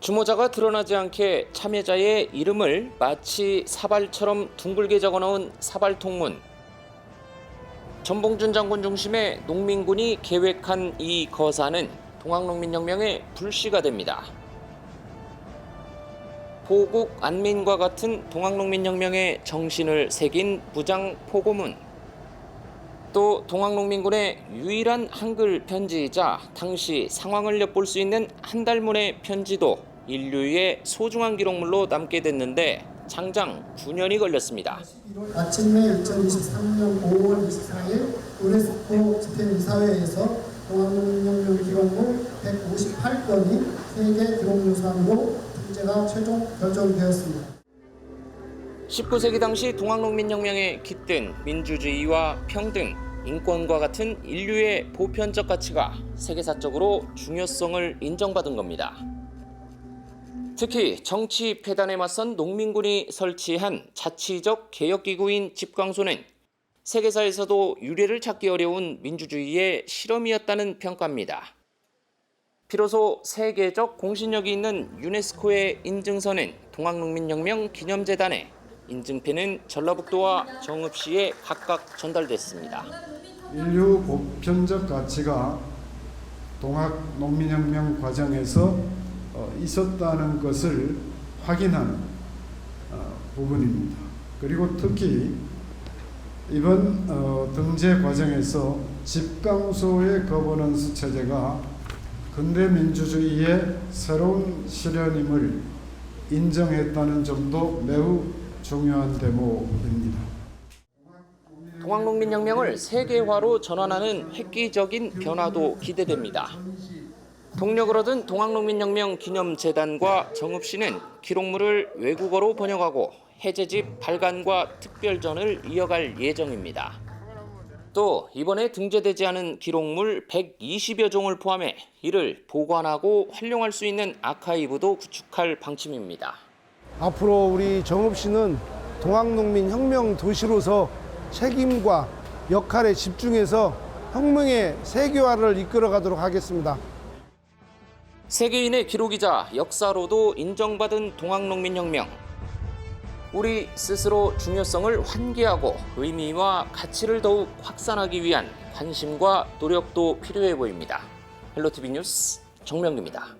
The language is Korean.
주모자가 드러나지 않게 참여자의 이름을 마치 사발처럼 둥글게 적어놓은 사발통문. 전봉준 장군 중심의 농민군이 계획한 이 거사는 동학농민혁명의 불씨가 됩니다. 포국 안민과 같은 동학농민혁명의 정신을 새긴 부장 포고문. 또 동학농민군의 유일한 한글 편지이자 당시 상황을 엿볼 수 있는 한 달문의 편지도 인류의 소중한 기록물로 남게 됐는데 장장 9년이 걸렸습니다. 마침내 2023년 5월 24일 유네스코 집행이사회에서 동학농민혁명 기록물 158건이 세계 기록유산으로 등재가 최종 결정되었습니다. 19세기 당시 동학농민혁명에 깃든 민주주의와 평등, 인권과 같은 인류의 보편적 가치가 세계사적으로 중요성을 인정받은 겁니다. 특히 정치 폐단에 맞선 농민군이 설치한 자치적 개혁기구인 집광소는 세계사에서도 유례를 찾기 어려운 민주주의의 실험이었다는 평가입니다. 비로소 세계적 공신력이 있는 유네스코의 인증서는 동학농민혁명 기념재단에 인증패는 전라북도와 정읍시에 각각 전달됐습니다. 인류 보편적 가치가 동학 농민혁명 과정에서 어, 있었다는 것을 확인하는 어, 부분입니다. 그리고 특히 이번 어, 등재 과정에서 집강소의 거버넌스 체제가 근대 민주주의의 새로운 실현임을 인정했다는 점도 매우 중요한 대목입니다. 동학농민혁명을 세계화로 전환하는 획기적인 변화도 기대됩니다. 얻은 동학농민혁명 기념재단과 정읍시는 기록물을 외국어로 번역하고 해제집 발간과 특별전을 이어갈 예정입니다. 또 이번에 등재되지 않은 기록물 120여 종을 포함해 이를 보관하고 활용할 수 있는 아카이브도 구축할 방침입니다. 앞으로 우리 정읍시는 동학농민 혁명 도시로서 책임과 역할에 집중해서 혁명의 세계화를 이끌어 가도록 하겠습니다. 세계인의 기록이자 역사로도 인정받은 동학농민혁명. 우리 스스로 중요성을 환기하고 의미와 가치를 더욱 확산하기 위한 관심과 노력도 필요해 보입니다. 헬로티비 뉴스 정명규입니다.